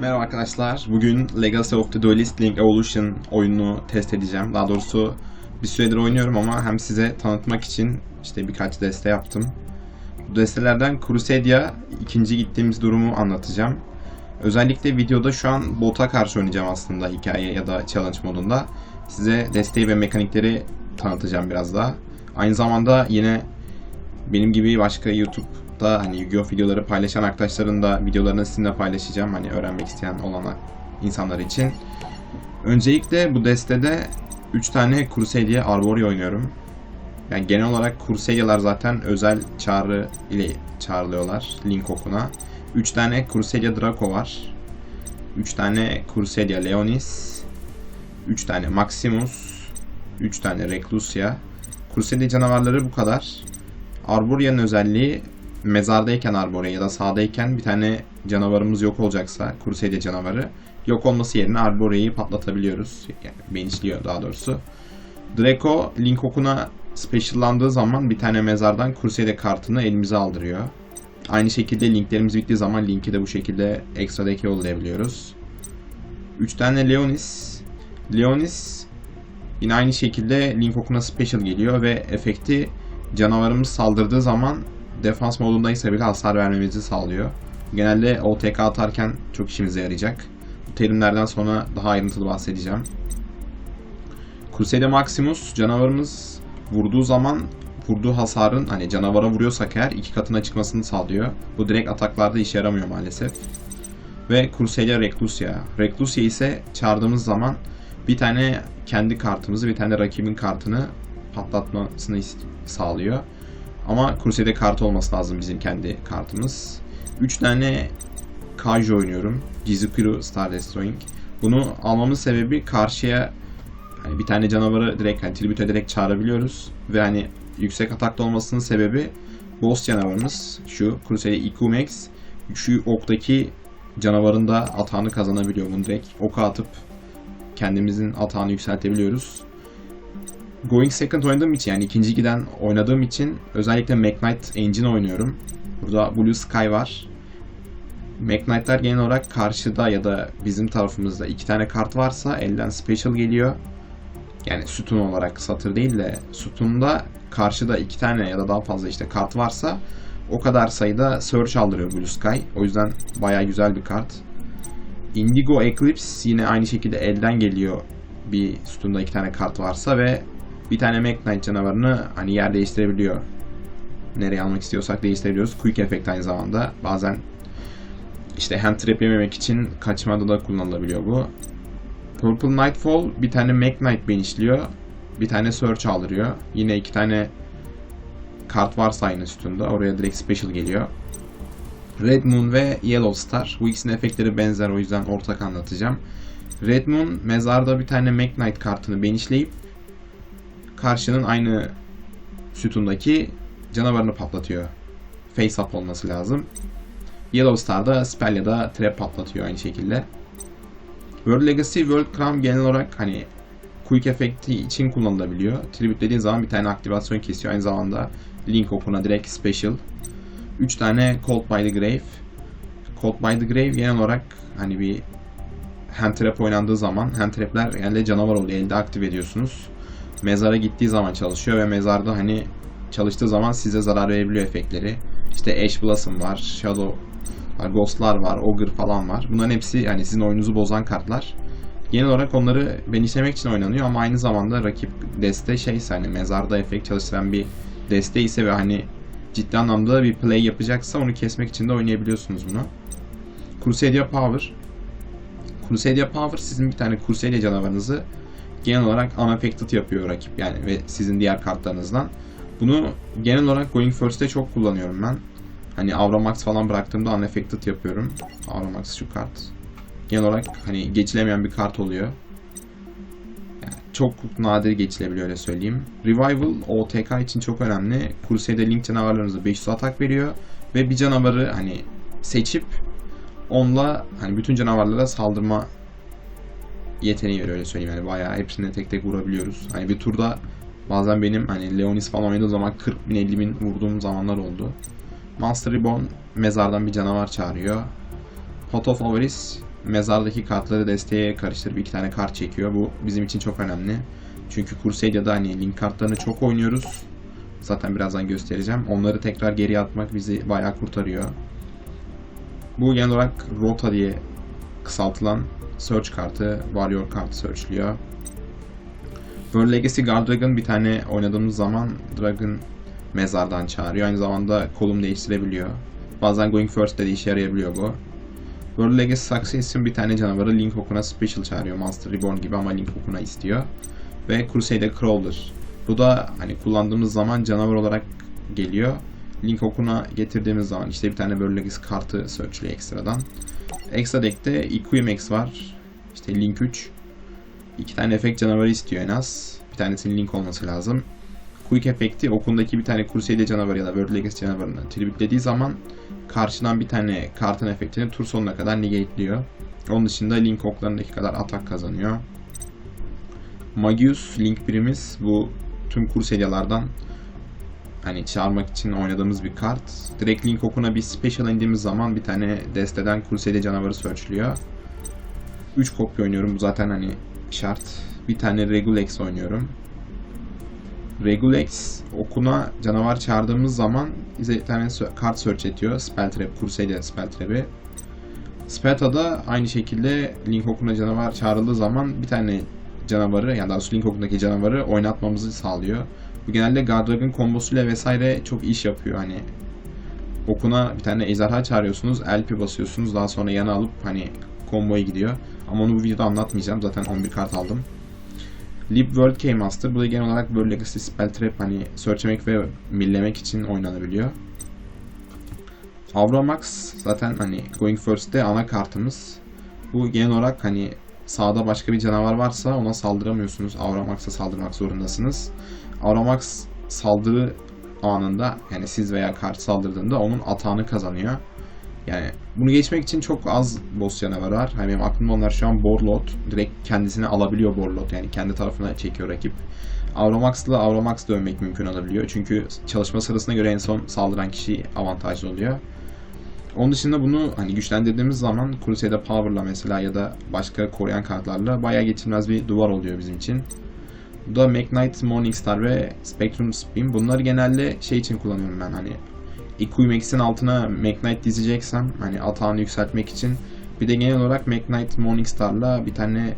Merhaba arkadaşlar. Bugün Legacy of the Duelist Link Evolution oyununu test edeceğim. Daha doğrusu bir süredir oynuyorum ama hem size tanıtmak için işte birkaç deste yaptım. Bu destelerden Crusadia ikinci gittiğimiz durumu anlatacağım. Özellikle videoda şu an bota karşı oynayacağım aslında hikaye ya da challenge modunda. Size desteği ve mekanikleri tanıtacağım biraz daha. Aynı zamanda yine benim gibi başka YouTube'da hani Yu-Gi-Oh videoları paylaşan arkadaşların da videolarını sizinle paylaşacağım. Hani öğrenmek isteyen olan insanlar için. Öncelikle bu destede 3 tane Crusadia Arboreal oynuyorum. Yani genel olarak Crusadia'lar zaten özel çağrı ile çağrılıyorlar Link okuna. 3 tane Crusadia Draco var. 3 tane Crusadia Leonis. 3 tane Maximus. 3 tane Reclusia. Crusadia canavarları bu kadar. Arborea'nın özelliği mezardayken Arborea ya da sağdayken bir tane canavarımız yok olacaksa Crusadia canavarı yok olması yerine Arborea'yı patlatabiliyoruz. Yani benişliyor daha doğrusu. Draco Link okuna speciallandığı zaman bir tane mezardan Crusadia kartını elimize aldırıyor. Aynı şekilde linklerimiz bittiği zaman linki de bu şekilde ekstra deke yollayabiliyoruz. 3 tane Leonis. Leonis yine aynı şekilde Link okuna special geliyor ve efekti canavarımız saldırdığı zaman defans modundaysa bile hasar vermemizi sağlıyor. Genelde OTK atarken çok işimize yarayacak. Bu terimlerden sonra daha ayrıntılı bahsedeceğim. Crusader Maximus canavarımız vurduğu zaman vurduğu hasarın hani canavara vuruyorsak eğer iki katına çıkmasını sağlıyor. Bu direkt ataklarda işe yaramıyor maalesef. Ve Crusader Reclusia. Reclusia ise çağırdığımız zaman bir tane kendi kartımızı bir tane rakibin kartını patlatmasını sağlıyor. Ama Crusader kartı olması lazım bizim kendi kartımız. 3 tane Kaiju oynuyorum. Jizukiru Star Destroying. Bunu almamın sebebi karşıya hani bir tane canavarı direkt hani tribute ederek çağırabiliyoruz. Ve hani yüksek atakta olmasının sebebi boss canavarımız şu Crusader Ikumex şu oktaki canavarın da atağını kazanabiliyor. Bunu direkt oka atıp kendimizin atağını yükseltebiliyoruz. Going Second oynadığım için yani ikinci giden oynadığım için özellikle McKnight Engine oynuyorum. Burada Blue Sky var. McKnight'lar genel olarak karşıda ya da bizim tarafımızda iki tane kart varsa elden special geliyor. Yani sütun olarak satır değil de sütunda karşıda iki tane ya da daha fazla işte kart varsa o kadar sayıda search aldırıyor Blue Sky. O yüzden baya güzel bir kart. Indigo Eclipse yine aynı şekilde elden geliyor bir sütunda iki tane kart varsa ve bir tane Mekk canavarını hani yer değiştirebiliyor. Nereye almak istiyorsak değiştirebiliyoruz. Quick Effect aynı zamanda. Bazen işte hand trap yememek için kaçmada da kullanılabiliyor bu. Purple Nightfall bir tane Mech Knight benişliyor. Bir tane Search aldırıyor. Yine iki tane kart varsa aynı sütunda. Oraya direkt special geliyor. Red Moon ve Yellow Star. Bu ikisinin efektleri benzer o yüzden ortak anlatacağım. Red Moon mezarda bir tane Mech Knight kartını benişleyip karşının aynı sütundaki canavarını patlatıyor. Face up olması lazım. Yellow Star'da spell ya da trap patlatıyor aynı şekilde. World Legacy, World Crown genel olarak hani quick efekti için kullanılabiliyor. Tribute dediğin zaman bir tane aktivasyon kesiyor. Aynı zamanda Link okuna direkt special. 3 tane Cold by the Grave. Cold by the Grave genel olarak hani bir hand trap oynandığı zaman hand trapler genelde canavar oluyor. Elde aktif ediyorsunuz. Mezara gittiği zaman çalışıyor ve mezarda hani çalıştığı zaman size zarar verebiliyor efektleri. İşte Ash Blossom var, Shadow var, Ghost'lar var, Ogre falan var. Bunların hepsi hani sizin oyununuzu bozan kartlar. Genel olarak onları benişlemek için oynanıyor ama aynı zamanda rakip deste şeyse hani mezarda efekt çalıştıran bir deste ise ve hani ciddi anlamda bir play yapacaksa onu kesmek için de oynayabiliyorsunuz bunu. Crusadia Power. Crusadia Power sizin bir tane Crusadia canavarınızı genel olarak unaffected yapıyor rakip yani ve sizin diğer kartlarınızdan. Bunu genel olarak Going First'te çok kullanıyorum ben. Hani Auramax falan bıraktığımda unaffected yapıyorum. Auramax şu kart. Genel olarak hani geçilemeyen bir kart oluyor. Yani çok nadir geçilebiliyor öyle söyleyeyim. Revival OTK için çok önemli. Crusader Link canavarlarınıza 500 atak veriyor. Ve bir canavarı hani seçip onunla hani bütün canavarlara saldırma yeteneği veriyor öyle söyleyeyim yani bayağı hepsine tek tek vurabiliyoruz. Hani bir turda bazen benim hani Leonis falan oynadığım zaman 40 bin 50 bin vurduğum zamanlar oldu. Monster Reborn mezardan bir canavar çağırıyor. Pot of Avarice mezardaki kartları desteğe karıştırıp iki tane kart çekiyor. Bu bizim için çok önemli. Çünkü Crusade'da hani link kartlarını çok oynuyoruz. Zaten birazdan göstereceğim. Onları tekrar geriye atmak bizi bayağı kurtarıyor. Bu genel olarak Rota diye kısaltılan search kartı, Warrior kartı searchliyor. World Legacy Guard Dragon bir tane oynadığımız zaman Dragon mezardan çağırıyor. Aynı zamanda kolum değiştirebiliyor. Bazen Going First de işe yarayabiliyor bu. World Legacy Succession bir tane canavarı Link Okuna Special çağırıyor. Monster Reborn gibi ama Link Okuna istiyor. Ve Crusade Crawler. Bu da hani kullandığımız zaman canavar olarak geliyor. Link Okuna getirdiğimiz zaman işte bir tane World Legacy kartı searchliyor ekstradan. Extra deck'te EQMX var. İşte Link 3. İki tane efekt canavarı istiyor en az. Bir tanesinin Link olması lazım. Quick efekti okundaki bir tane Crusader canavarı ya da World Legacy canavarını tributlediği zaman karşıdan bir tane kartın efektini tur sonuna kadar negate'liyor. Onun dışında Link oklarındaki kadar atak kazanıyor. Magius Link birimiz bu tüm Crusader'lardan hani çağırmak için oynadığımız bir kart. Direkt Link okuna bir special indiğimiz zaman bir tane desteden Crusader canavarı searchliyor. 3 kopya oynuyorum. Bu zaten hani şart. Bir tane Regulex oynuyorum. Regulex okuna canavar çağırdığımız zaman bize bir tane kart search ediyor. Spell Trap, Crusader Spell Trap'i. Spelta'da aynı şekilde Link okuna canavar çağrıldığı zaman bir tane canavarı yani daha doğrusu Link okundaki canavarı oynatmamızı sağlıyor. Bu genelde Guard Dragon kombosuyla vesaire çok iş yapıyor hani. Okuna bir tane ejderha çağırıyorsunuz, LP basıyorsunuz daha sonra yana alıp hani komboya gidiyor. Ama onu bu videoda anlatmayacağım zaten 11 kart aldım. Lib World Keymaster. Bu da genel olarak World Legacy Spell Trap hani searchlemek ve millemek için oynanabiliyor. Avramax zaten hani Going First'te ana kartımız. Bu genel olarak hani sağda başka bir canavar varsa ona saldıramıyorsunuz. Avramax'a saldırmak zorundasınız. Avramax saldırı anında yani siz veya kart saldırdığında onun atağını kazanıyor. Yani bunu geçmek için çok az boss canavarı var. Hani benim aklımda onlar şu an Borlot. Direkt kendisini alabiliyor Borlot. Yani kendi tarafına çekiyor rakip. Avramax'la Avramax dövmek mümkün olabiliyor. Çünkü çalışma sırasına göre en son saldıran kişi avantajlı oluyor. Onun dışında bunu hani güçlendirdiğimiz zaman Crusader Power'la mesela ya da başka koruyan kartlarla bayağı geçilmez bir duvar oluyor bizim için. Bu da Magnite, Morningstar ve Spectrum Spin. Bunları genelde şey için kullanıyorum ben hani EQMX'in altına Magnite dizeceksem hani atağını yükseltmek için bir de genel olarak Magnite Morningstar'la bir tane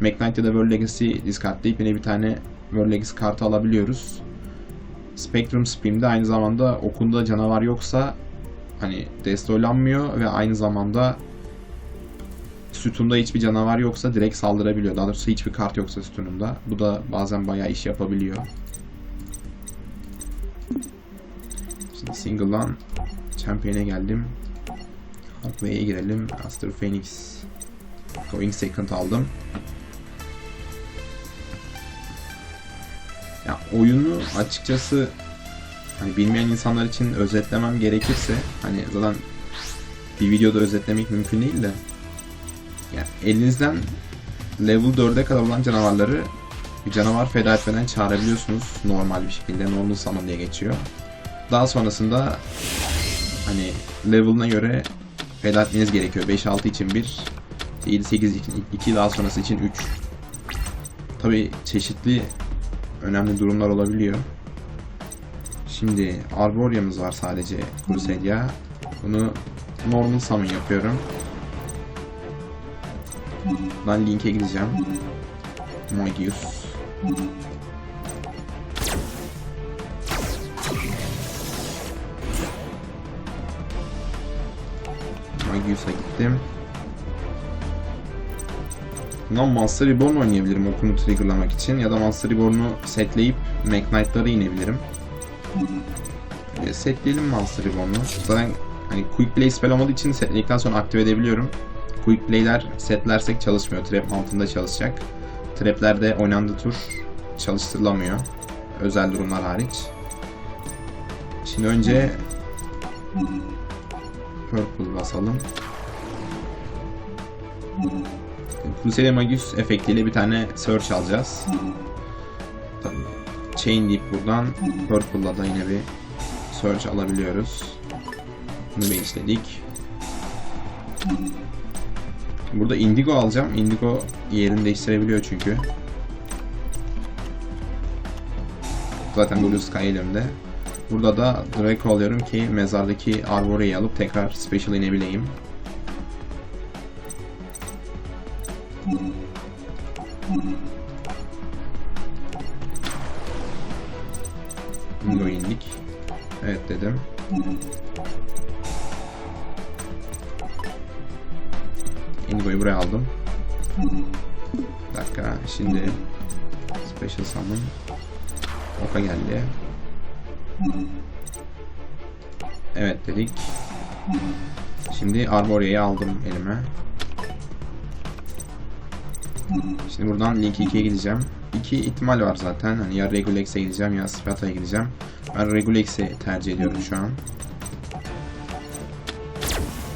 Magnite ya da World Legacy discardlayıp yine bir tane World Legacy kartı alabiliyoruz. Spectrum Spin'de aynı zamanda okunda canavar yoksa hani destroylanmıyor ve aynı zamanda sütunda hiçbir canavar yoksa direkt saldırabiliyor. Daha doğrusu hiçbir kart yoksa sütununda. Bu da bazen bayağı iş yapabiliyor. Şimdi single'dan Champion'e geldim. Halkway'e girelim. Aster Phoenix Going Second aldım. Ya oyunu açıkçası hani bilmeyen insanlar için özetlemem gerekirse hani zaten bir videoda özetlemek mümkün değil de yani elinizden level 4'e kadar olan canavarları bir canavar feda etmeden çağırabiliyorsunuz normal bir şekilde normal summon diye geçiyor. Daha sonrasında hani level'ına göre feda etmeniz gerekiyor. 5-6 için 1, 7-8 için 2, daha sonrası için 3. Tabi çeşitli önemli durumlar olabiliyor. Şimdi Arboria'mız var sadece Crusadia. Bunu normal summon yapıyorum. Ben linke gideceğim. Magius. Magius'a gittim. Bundan Monster Reborn oynayabilirim okunu triggerlamak için ya da Monster Reborn'u setleyip Magnite'lara inebilirim. Setleyelim Monster Reborn'u. Zaten hani Quick Play spell olmadığı için setledikten sonra aktive edebiliyorum. Quick Play'ler setlersek çalışmıyor. Trap mantığında çalışacak. Trap'lerde oynandığı tur çalıştırılamıyor. Özel durumlar hariç. Şimdi önce Purple basalım. Crusader Magus efektiyle bir tane search alacağız. Chain deyip buradan Purple'la da yine bir search alabiliyoruz. Bunu bir işledik. Burada Indigo alacağım. Indigo yerini değiştirebiliyor çünkü. Zaten Blue Sky elimde. Burada da Draco alıyorum ki mezardaki Arbore'yi alıp tekrar Special inebileyim. Indigo indik. Evet dedim. Indigo'yu buraya aldım. Bir dakika şimdi Special Summon Oka geldi. Evet dedik. Şimdi Arborea'yı aldım elime. Şimdi buradan Link 2'ye gideceğim. İki ihtimal var zaten. Hani ya Regulex'e gideceğim ya Sprata'ya gideceğim. Ben Regulex'i tercih ediyorum şu an.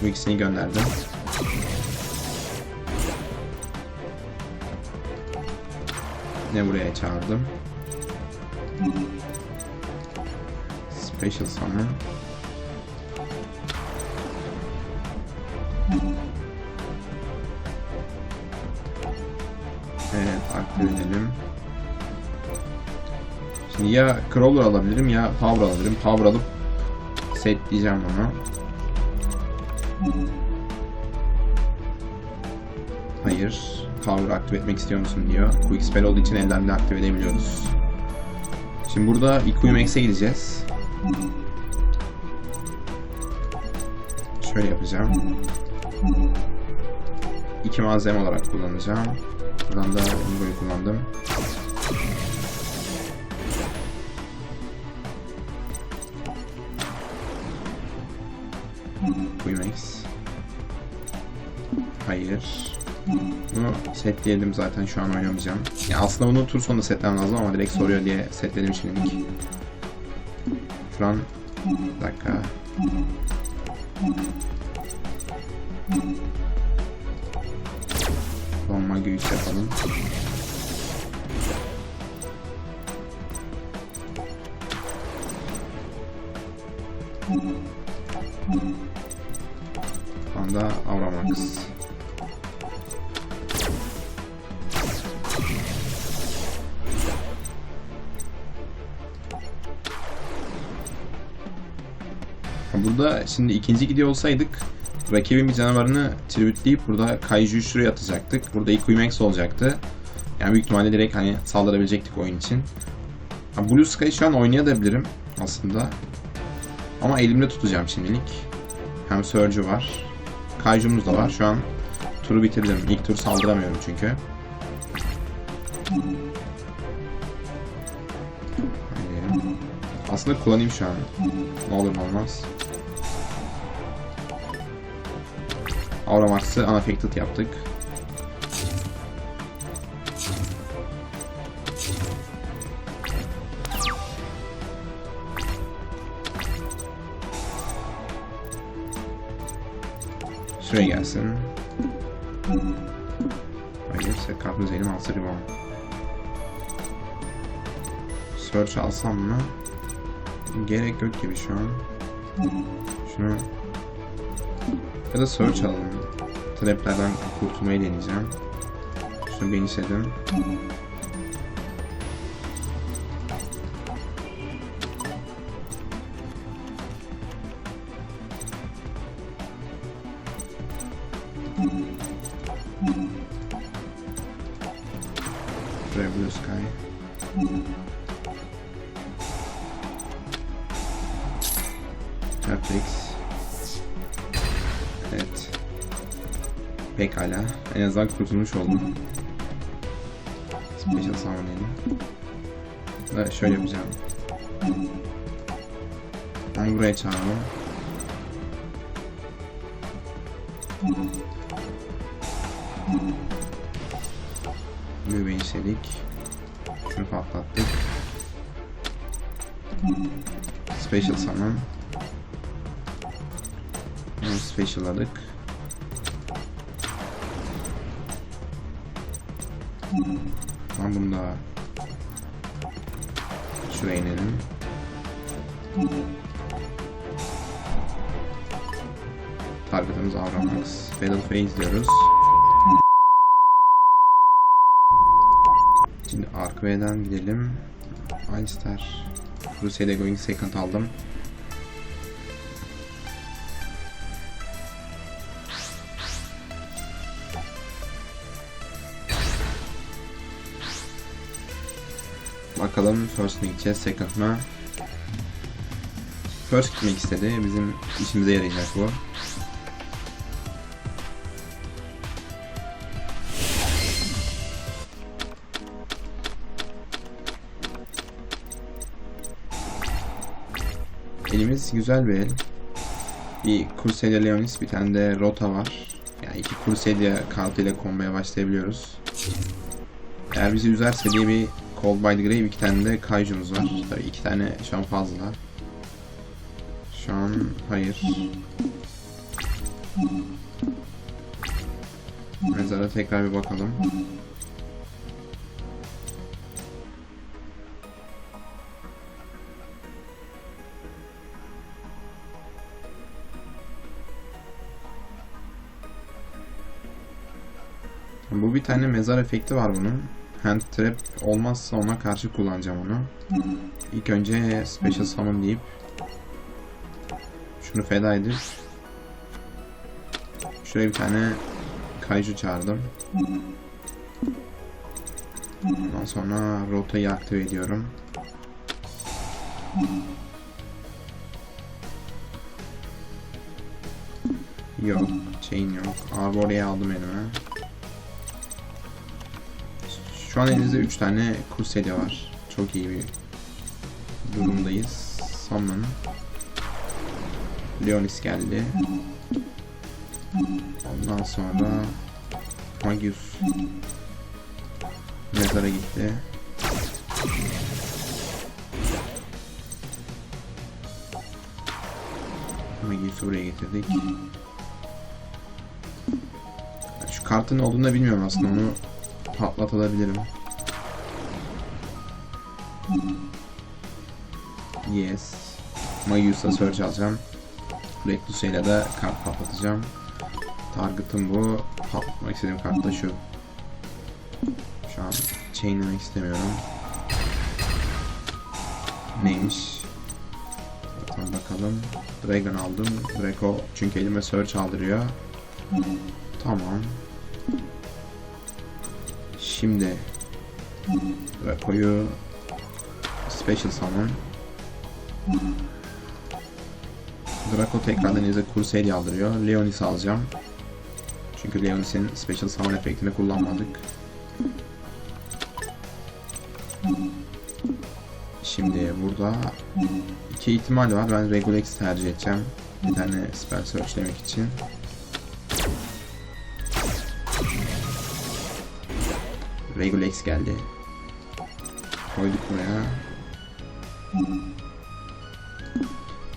Bu ikisini gönderdim. Ne buraya çağırdım? Special Summon. Evet, aktif edelim. Şimdi ya Crawler alabilirim ya Power alabilirim. Power alıp setleyeceğim onu. Hayır. Power aktif etmek istiyor musun diyor. Quick Spell olduğu için ellerle aktif edebiliyoruz. Şimdi burada EQ Max'e gideceğiz. Şöyle yapacağım. İki malzeme olarak kullanacağım. Buradan da Ingo'yu kullandım. Max. Hayır. Bunu setleyelim zaten şu an oynamayacağım. Ya aslında bunu tur sonunda setlemem lazım ama direkt soruyor diye setledim şimdilik. Şu an bir dakika. Donma güç yapalım. Şu anda Auramax. Şimdi ikinci gidiyor olsaydık rakibin bir canavarını tributeleyip burada Kaiju'yu şuraya atacaktık. Burada EQ Max olacaktı. Yani büyük ihtimalle direkt hani saldırabilecektik oyun için. Ha, Blue Sky'ı şu an oynayabilirim aslında. Ama elimde tutacağım şimdilik. Hem Surge'ü var. Kaiju'muz da var. Şu an turu bitirdim. İlk tur saldıramıyorum çünkü. Aslında kullanayım şu an. Ne olur ne olmaz. Aura Max'ı unaffected yaptık. Şuraya gelsin. Hayır, set kartımız elim alsa ribon. Search alsam mı? Gerek yok gibi şu an. Şunu ya da search alalım. Traplerden kurtulmayı deneyeceğim. Şunu genişledim. Buraya Blue Sky. Matrix. Evet. Pekala. En azından kurtulmuş oldum. Special Summon diyelim. Ve şöyle yapacağım. Ben buraya çağırdım. Mübeyi işledik. Şunu patlattık. Special Summon. Bunu special'ladık. Tamam bunu da şuraya inelim. Targetimiz Avramax. Battle Phase diyoruz. Şimdi Arkway'den gidelim. Einster. Crusader Going Second aldım. Bakalım first gideceğiz, second mı? First gitmek istedi. Bizim işimize yarayacak bu. Elimiz güzel bir el. Bir Crusader Leonis, bir tane de Rota var. Yani iki Crusader kartıyla komboya başlayabiliyoruz. Eğer bizi üzerse diye bir Cold by the Grave, iki tane de Kaiju'muz var. Tabii iki tane şu an fazla. Şu an hayır. Mezara tekrar bir bakalım. Bu bir tane mezar efekti var bunun. Hand trap olmazsa ona karşı kullanacağım onu. İlk önce special summon deyip şunu feda edip şuraya bir tane kaiju çağırdım. Ondan sonra rotayı aktive ediyorum. Yok, chain yok. Abi oraya aldım elime. Şu an elimizde 3 tane Crusader var. Çok iyi bir durumdayız. Summon. Leonis geldi. Ondan sonra Magius mezara gitti. Magius'u buraya getirdik. Şu kartın olduğunu bilmiyorum aslında onu patlatabilirim. Yes. Magius'a search alacağım. Reckless ile de kart patlatacağım. Target'ım bu. Patlatmak istediğim kart da şu. Şu an chainlemek istemiyorum. Neymiş? Zaten bakalım. Dragon aldım. Draco çünkü elime search aldırıyor. Tamam. Şimdi Draco'yu Special Summon Draco tekrardan elinize Crusader aldırıyor. Leonis alacağım. Çünkü Leonis'in Special Summon efektini kullanmadık. Şimdi burada iki ihtimal var. Ben Regulex tercih edeceğim. Bir tane spell searchlemek için. Regulex geldi. Koyduk buraya.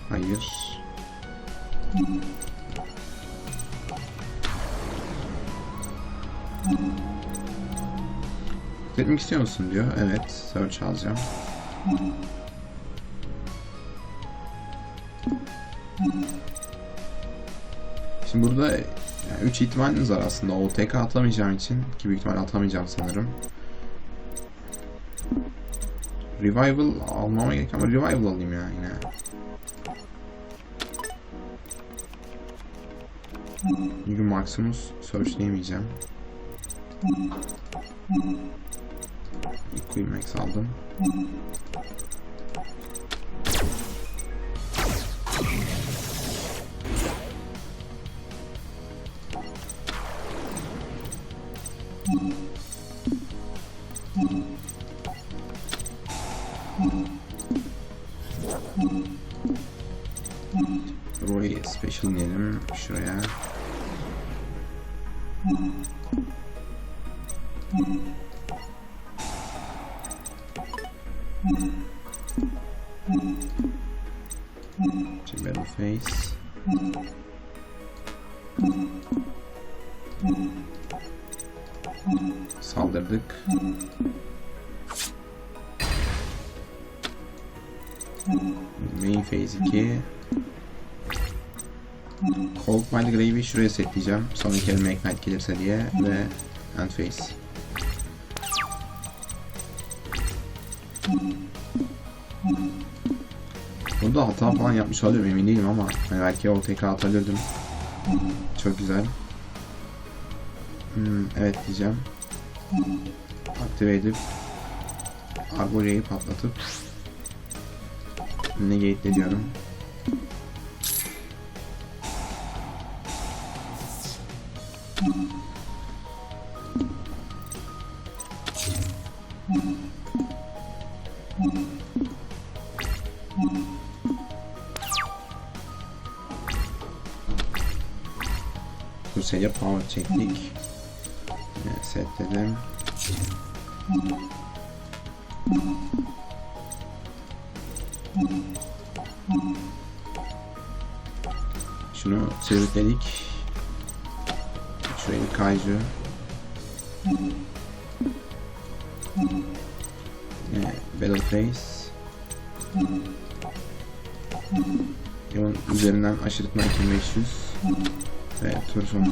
Hayır. Etmek istiyor musun diyor. Evet. Search alacağım. Şimdi burada yani 3 ihtimaliniz var aslında. OTK atlamayacağım için ki büyük ihtimal atlamayacağım sanırım. Revival almama gerek ama Revival alayım ya yine. Çünkü Maximus searchleyemeyeceğim. Equi Max aldım. Thank Phase 2. Cold Mind Grave'i şuraya setleyeceğim. Sonraki elime Ignite gelirse diye ve End Phase. Burada hata falan yapmış olabilirim emin değilim ama hani belki o tekrar atabilirdim. Çok güzel. Hmm, evet diyeceğim. Aktive edip Arbore'yi patlatıp negate diyorum. Bu seviye power çektik. Evet, setledim. Şunu sürükledik. Şuraya bir kaiju. Evet, Battle Face. Yolun üzerinden aşırıtma 2500. Ve tur sonu.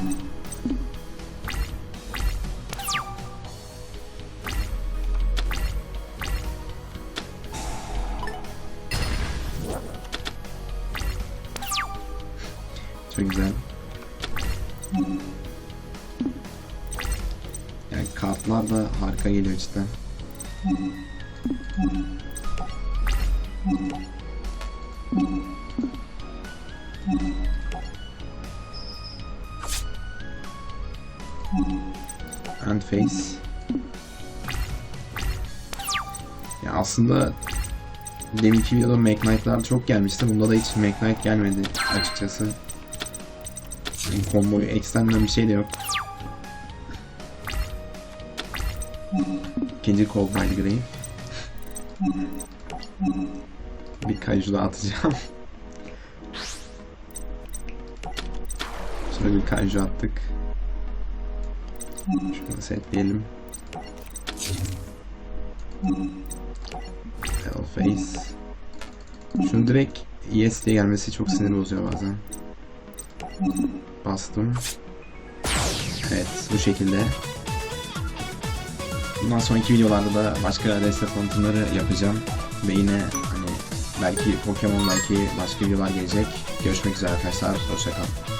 Çok güzel. Yani kartlar da harika geliyor cidden. End face. Ya aslında deminki videoda Make Knight'lar çok gelmişti. Bunda da hiç Make Knight gelmedi açıkçası. Yani komboyu ekstremden bir şey de yok. İkinci Cold by Grave. Bir kaiju da atacağım. Şöyle bir kaiju attık. Şunu setleyelim. Face. Şunu direkt yes diye gelmesi çok sinir bozuyor bazen. Bastım. Evet bu şekilde. Bundan sonraki videolarda da başka destek tanıtımları yapacağım. Ve yine hani belki Pokemon belki başka videolar gelecek. Görüşmek üzere arkadaşlar. Hoşçakalın.